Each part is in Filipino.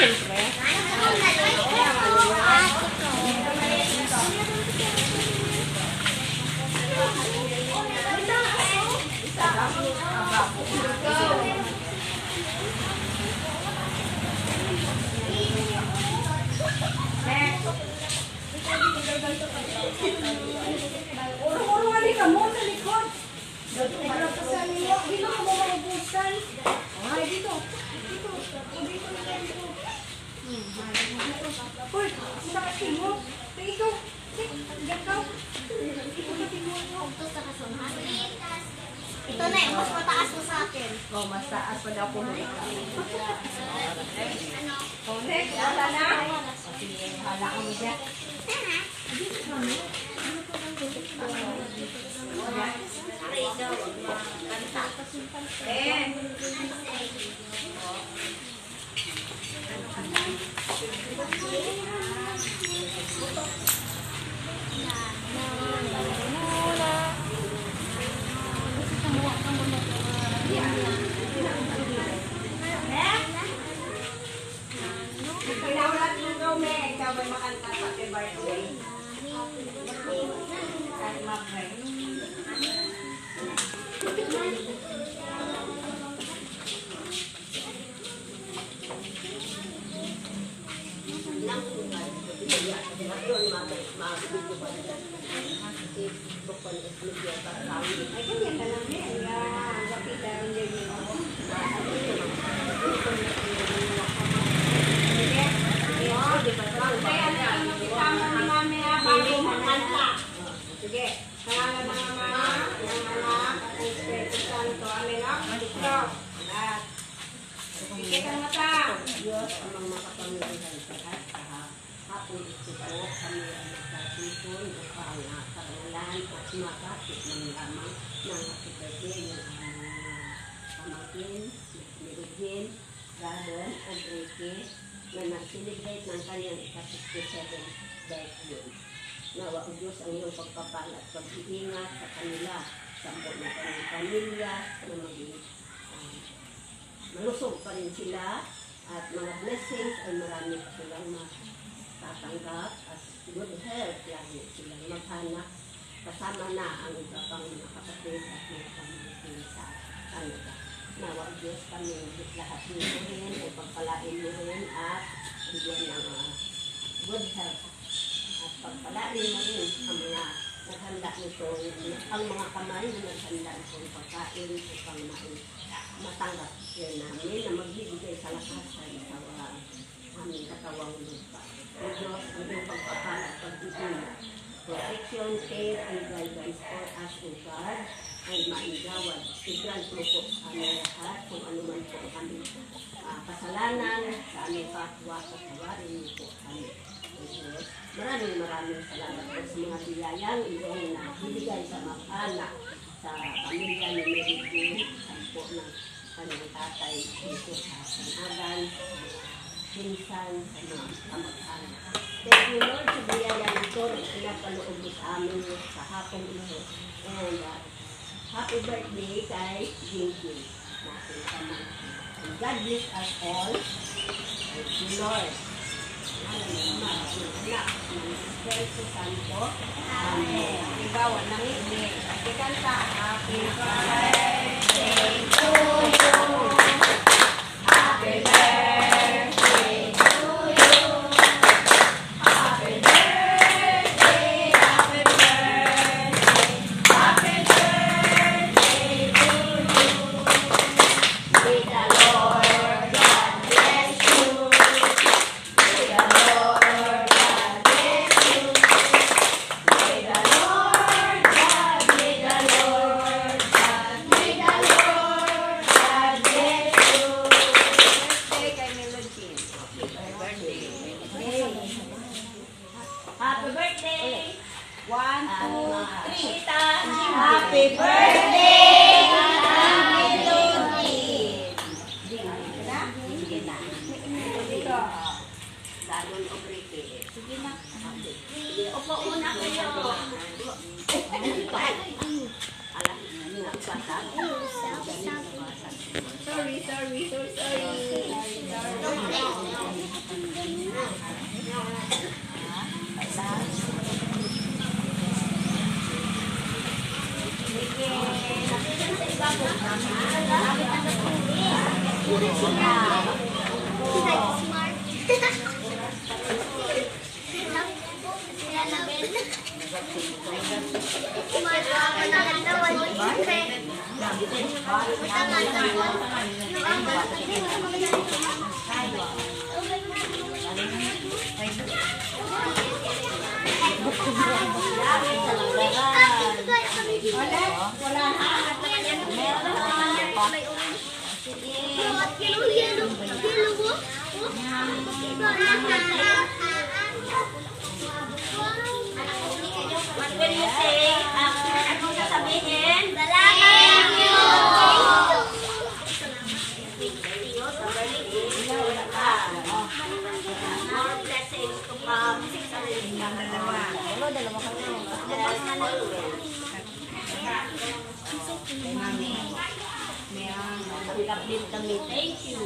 awesome. Ito na yung mas mataas mo sa akin. Oh, mas taas pa daw pumunta. Oh, next. Wala na. Sige, hala ko niya. Eh. Pinaulat mo daw, me. Ikaw ba'y makanta sa happy birthday? At mag-pray. Ay, ganyan ka lang, me. Yan. Lapita ang dyan mo. Kaya na ang makisama ni mami ha, bago makanta. Sige. Pangalan ng ama, ng anak, at ng Espiritu Santo. Amen. Up. Dito. Lahat. Sige ka mata. Diyos amang makapangyarihan sa lahat sa hapon ito po kami ang uh, karangalan at makakit ng lamang ng kapitagin ng aming mga pamangkin, ni Regine, Radon, o Ricky, na nag-celebrate ng kanyang ika-67 birthday. Nawa Diyos ang pagpapala at pag-iingat sa kanila, sa kanyang pamilya, na um, malusog pa rin sila at mga blessings ay marami pa silang matatanggap as good health lagi silang maghanap kasama na ang iba pang mga kapatid at mga pamangkin sa kanila. Nawa Diyos kami lahat nito rin ay pagpalain mo rin at bigyan ng ah, good health at pagpalain mo rin ang mga naghanda nito, ang mga kamay na naghanda itong pagkain upang matanggap yan namin na magbibigay sa lakasan sa uh, aming katawang lupa. O Diyos, ang iyong pagpapala at pag-ibig. Protection, care, and guidance for us, O God, ay maigawad. I-grant mo po sa aming lahat kung ano man po kami uh, kasalanan sa aming kapwa at tawarin niyo po kami. Maraming maraming salamat po sa mga biyayang iyong nabibigay sa mga anak sa pamilya ni Mary at po ng kanyang tatay dito sa Sanagan, pinsan sa mga kamag-anak. Thank you Lord sa biyaya nito na pinapaloob mo amin sa hapong ito. And uh, happy birthday kay Jinky. Natin pamangkin. And God bless us all. Thank you Lord. Amen. Anak, ng nanginig. Ikanta, happy birthday. Birthday Happy birthday! One, two, three. Tita, Happy birthday! O Ricky. Sige na. Sige, upo muna kayo. Sorry, sorry, sorry, sorry. Wala, wala na. What will you say? Ah, Anong sasabihin? More blessings to come. Dalawa, dalawa kami. Tanggap din kami. Thank you.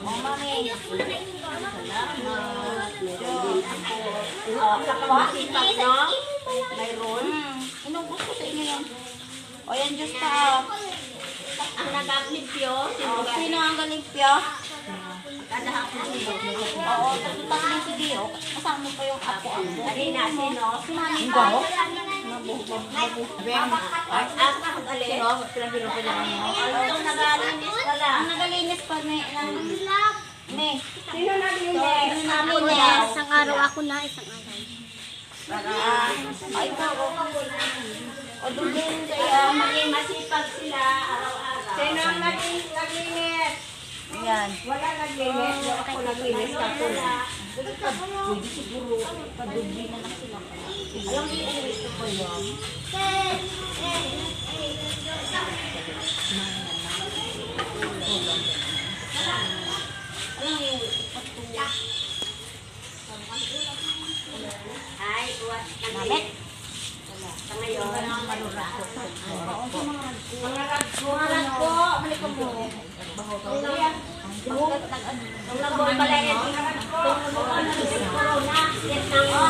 Oh, mami. Salamat. Oh, kapag-isipat, no? Mayroon. Inubos ko sa inyo yan. O yan, Diyos ka. Ang nag-uplimpyo, sino ang galimpyo? Kada hapon sino? Oo, tatlo tatlo sige. O, kasama mo pa yung apo ako. Kanina, sino? Si mami ang nakagaling. Kami. Ang nagalinis nagalinis pa may ng... Me. Sino Ako eh? daw. Isang araw ako na, isang araw. Ay, ko. o dugin kaya maging masipag sila araw-araw. Sino ang nagli- naglinis? Yan. Wala naglinis. Wala ako naglinis. Na. Pwede siguro, padugbi na lang sila. Alam mo yung gusto ko yun? Ay, uwas kami. Sa ngayon, manurako. Mga ragko. Manurako po. Balik mo. Nung nag-boy pala yan, nung nag-boy ng corona, yes na ko.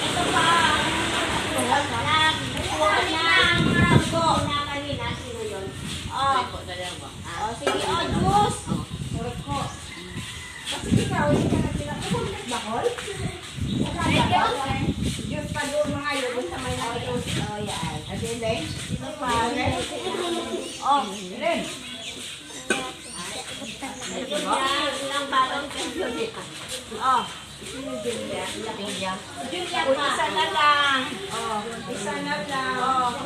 Ito pa. Nagkuha na ranggo. Na kanina, sino yun? Oh. Oh, sige, oh, juice. Kasi ikaw, hindi ka nagkilang. Ako nagbakol? Diyos pa doon mga yun. Sa may nagkilang. Oh, yan. At hindi? Ito pa. Oh, Ren. Ito yan. Ilang balong kanyo niya. Oh. Julia. Julia Uy, pa. isa na lang. Oh, isa na lang. Oh.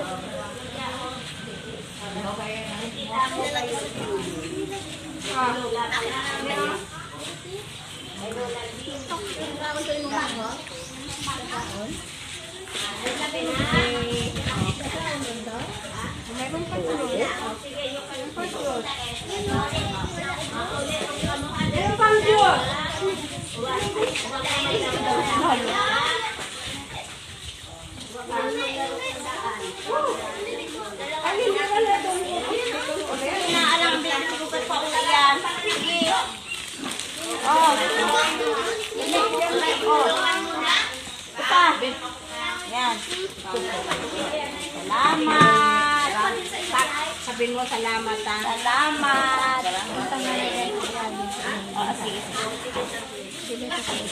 Ah, Lola pa na. meron pa tuloy. Sige, yung kanyang Meron pang Diyos. Ay, hindi ka na doon. Inaalam din ko pa pa yan. Sige. Oh. Oh. Yan. Salamat. Sabihin mo salamat ha. Salamat. Oh, sige. sige.